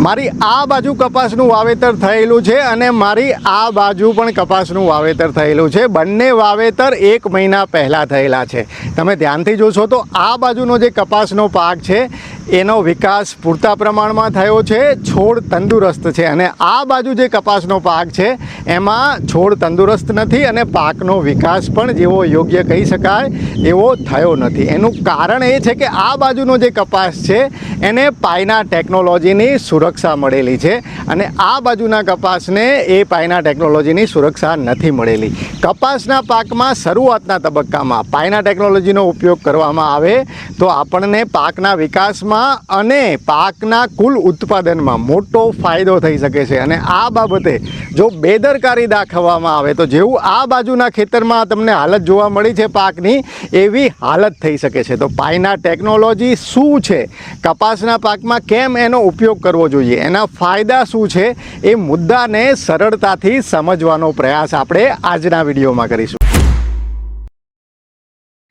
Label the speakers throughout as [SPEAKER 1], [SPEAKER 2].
[SPEAKER 1] મારી આ બાજુ કપાસનું વાવેતર થયેલું છે અને મારી આ બાજુ પણ કપાસનું વાવેતર થયેલું છે. બંને વાવેતર એક મહિના પહેલાં થયેલા છે. તમે ધ્યાનથી જોશો તો આ બાજુનો જે કપાસનો પાક છે એનો વિકાસ પૂરતા પ્રમાણમાં થયો છે. છોડ તંદુરસ્ત છે અને આ બાજુ જે કપાસનો પાક છે, એમાં છોડ તંદુરસ્ત નથી અને પાકનો વિકાસ પણ જેવો યોગ્ય કહી શકાય એવો થયો નથી. એનું કારણ એ છે કે આ બાજુનો જે કપાસ છે, એને પાયના ટેકનોલોજીની સુરક્ષા મળેલી છે અને આ બાજુના કપાસને એ પાયના ટેકનોલોજીની સુરક્ષા નથી મળેલી. કપાસના પાકમાં શરૂઆતના તબક્કામાં પાયના ટેકનોલોજીનો ઉપયોગ કરવામાં આવે તો આપણને પાકના વિકાસમાં અને પાકના કુલ ઉત્પાદનમાં મોટો ફાયદો થઈ શકે છે. અને આ બાબતે જો બેદરકારી દાખવવામાં આવે તો જેવું આ બાજુના ખેતરમાં તમને હાલત જોવા મળી છે પાકની, એવી હાલત થઈ શકે છે. તો પાયના ટેકનોલોજી શું છે? કપાસના પાકમાં કેમ એનો ઉપયોગ કરવો જોઈએ? એના ફાયદા શું છે? એ મુદ્દાને સરળતાથી સમજવાનો પ્રયાસ આપણે આજના વિડીયોમાં કરીશું.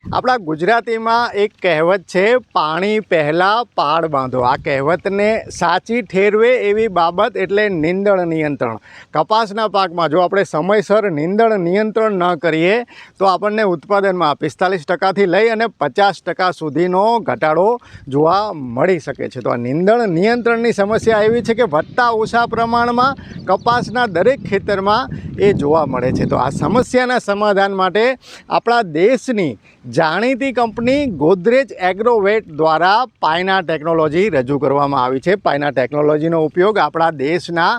[SPEAKER 1] આપણા ગુજરાતીમાં એક કહેવત છે, પાણી પહેલાં પાળ બાંધો. આ કહેવતને સાચી ઠેરવે એવી બાબત એટલે નીંદણ નિયંત્રણ. કપાસના પાકમાં જો આપણે સમયસર નીંદણ નિયંત્રણ ન કરીએ, તો આપણને ઉત્પાદનમાં પિસ્તાલીસ ટકાથી લઈ અને પચાસ ટકા સુધીનો ઘટાડો જોવા મળી શકે છે. તો આ નીંદણ નિયંત્રણની સમસ્યા એવી છે કે વધતા ઓછા પ્રમાણમાં કપાસના દરેક ખેતરમાં એ જોવા મળે છે. તો આ સમસ્યાના સમાધાન માટે આપણા દેશની જાણીતી કંપની ગોદરેજ એગ્રોવેટ દ્વારા પાયના ટેકનોલોજી રજૂ કરવામાં આવી છે. પાયના ટેકનોલોજીનો ઉપયોગ આપણા દેશના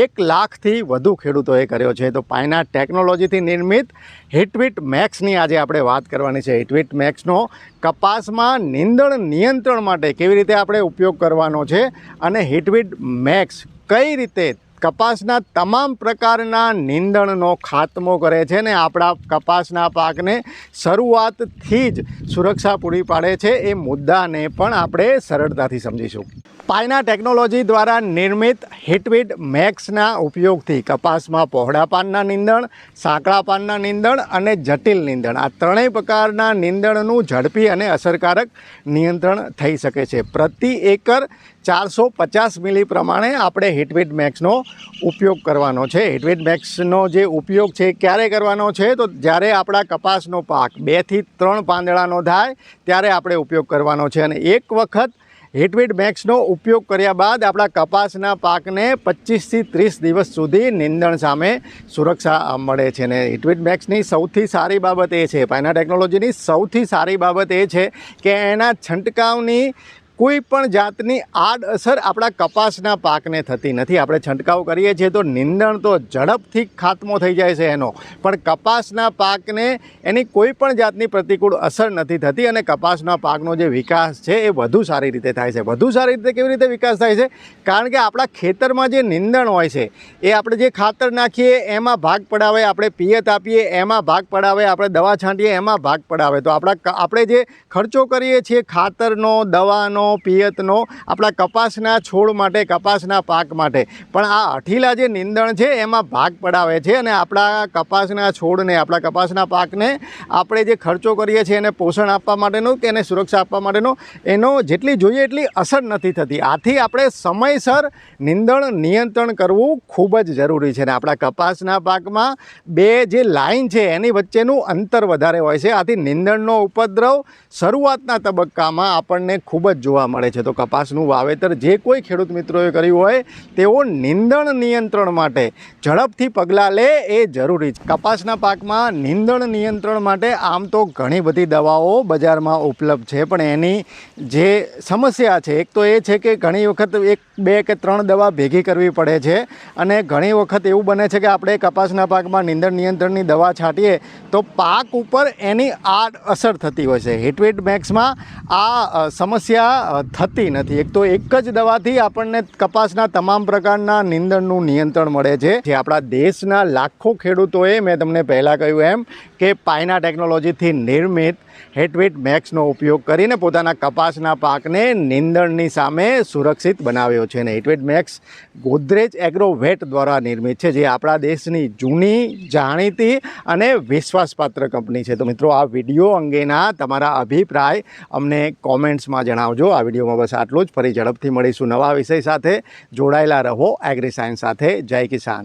[SPEAKER 1] એક લાખથી વધુ ખેડૂતોએ કર્યો છે. તો પાયના ટેકનોલોજીથી નિર્મિત હિટવીટ મેક્સની આજે આપણે વાત કરવાની છે. હિટવીટ મેક્સનો કપાસમાં નીંદણ નિયંત્રણ માટે કેવી રીતે આપણે ઉપયોગ કરવાનો છે અને હિટવીટ મેક્સ કઈ રીતે કપાસના તમામ પ્રકારના નીંદણનો ખાત્મો કરે છે ને આપણા કપાસના પાકને શરૂઆતથી જ સુરક્ષા પૂરી પાડે છે એ મુદ્દાને પણ આપણે સરળતાથી સમજીશું. પાયના ટેકનોલોજી દ્વારા નિર્મિત હિટવિટ મેક્સના ઉપયોગથી કપાસમાં પહોળા પાનના નીંદણ સાંકળા પાનના નીંદણ અને જટિલ નીંદણ આ ત્રણેય પ્રકારના નીંદણનું ઝડપી અને અસરકારક નિયંત્રણ થઈ શકે છે. પ્રતિ એકર ચારસો પચાસ મિલી પ્રમાણે આપણે હિટવિટ મેક્સનો ઉપયોગ કરવાનો છે. હિટવેટ મેક્સનો જે ઉપયોગ છે ક્યારે કરવાનો છે? તો જ્યારે આપણા કપાસનો પાક બેથી ત્રણ પાંદડાનો થાય, ત્યારે આપણે ઉપયોગ કરવાનો છે. અને એક વખત હિટવિટ મેક્સનો ઉપયોગ કર્યા બાદ આપણા કપાસના પાકને પચીસથી ત્રીસ દિવસ સુધી નિંદણ સામે સુરક્ષા મળે છે. ને હિટવિટ મેક્સની સૌથી સારી બાબત એ છે પાયના ટેકનોલોજીની સૌથી સારી બાબત એ છે કે એના છંટકાવની કોઈ પણ જાતની આડઅસર આપણા કપાસના પાકને થતી નથી. આપણે છંટકાવ કરીએ છીએ તો નિંદણ તો ઝડપથી ખાત્મો થઈ જાય છે એનો. પણ કપાસના પાકને એની કોઈ પણ જાતની પ્રતિકૂળ અસર નથી થતી અને કપાસના પાકનો જે વિકાસ છે એ વધુ સારી રીતે થાય છે. વધુ સારી રીતે કેવી રીતે વિકાસ થાય છે? કારણ કે આપણા ખેતરમાં જે નિંદણ હોય છે, એ આપણે જે ખાતર નાખીએ, એમાં ભાગ પડાવે, આપણે પિયત આપીએ, એમાં ભાગ પડાવે, આપણે દવા છાંટીએ, એમાં ભાગ પડાવે. તો આપણા આપણે જે ખર્ચો કરીએ છીએ ખાતરનો, દવાનો પિયતનો આપણા કપાસના છોડ માટે, કપાસના પાક માટે. પણ આ અઠીલા જે નિંદણ છે, એમાં ભાગ પડાવે છે અને આપણા કપાસના છોડને, આપણા કપાસના પાકને આપણે જે ખર્ચો કરીએ છીએ એને પોષણ આપવા માટેનું કે એને સુરક્ષા આપવા માટેનો, એનો જેટલી જોઈએ એટલી અસર નથી થતી. આથી આપણે સમયસર નિંદણ નિયંત્રણ કરવું ખૂબ જ જરૂરી છે. અને આપણા કપાસના પાકમાં બે જે લાઈન છે, એની વચ્ચેનું અંતર વધારે હોય છે. આથી નિંદણનો ઉપદ્રવ શરૂઆતના તબક્કામાં આપણને ખૂબ જ જોવા મળે છે. તો કપાસનું વાવેતર જે કોઈ ખેડૂત મિત્રોએ કર્યું હોય, તેઓ નીંદણ નિયંત્રણ માટે ઝડપથી પગલાં લે એ જરૂરી છે. કપાસના પાકમાં નીંદણ નિયંત્રણ માટે આમ તો ઘણી બધી દવાઓ બજારમાં ઉપલબ્ધ છે, પણ એની જે સમસ્યા છે, એક તો એ છે કે ઘણી વખત એક, બે કે ત્રણ દવા ભેગી કરવી પડે છે અને ઘણી વખત એવું બને છે કે આપણે કપાસના પાકમાં નીંદણ નિયંત્રણની દવા છાંટીએ તો પાક ઉપર એની આડ અસર થતી હોય છે. હિટવેટ મેક્સમાં આ સમસ્યા થતી નથી. એક તો એક જ દવાથી આપણને કપાસના તમામ પ્રકારના નિંદણનું નિયંત્રણ મળે છે. જે આપણા દેશના લાખો ખેડૂતોએ મેં તમને પહેલાં કહ્યું એમ કે પાયના ટેકનોલોજીથી નિર્મિત હેટવેટ મેક્સનો ઉપયોગ કરીને પોતાના કપાસના પાકને નિંદણની સામે સુરક્ષિત બનાવ્યો છે. અને હેટવેટ મેક્સ ગોદરેજ એગ્રોવેટ દ્વારા નિર્મિત છે, જે આપણા દેશની જૂની જાણીતી અને વિશ્વાસપાત્ર કંપની છે. તો મિત્રો, આ વીડિયો અંગેના તમારા અભિપ્રાય અમને કોમેન્ટ્સમાં જણાવજો. આ વિડીયોમાં બસ આટલું જ. ફરી ઝડપથી મળીશું નવા વિષય સાથે. જોડાયેલા રહો એગ્રી સાયન્સ સાથે. જય કિસાન.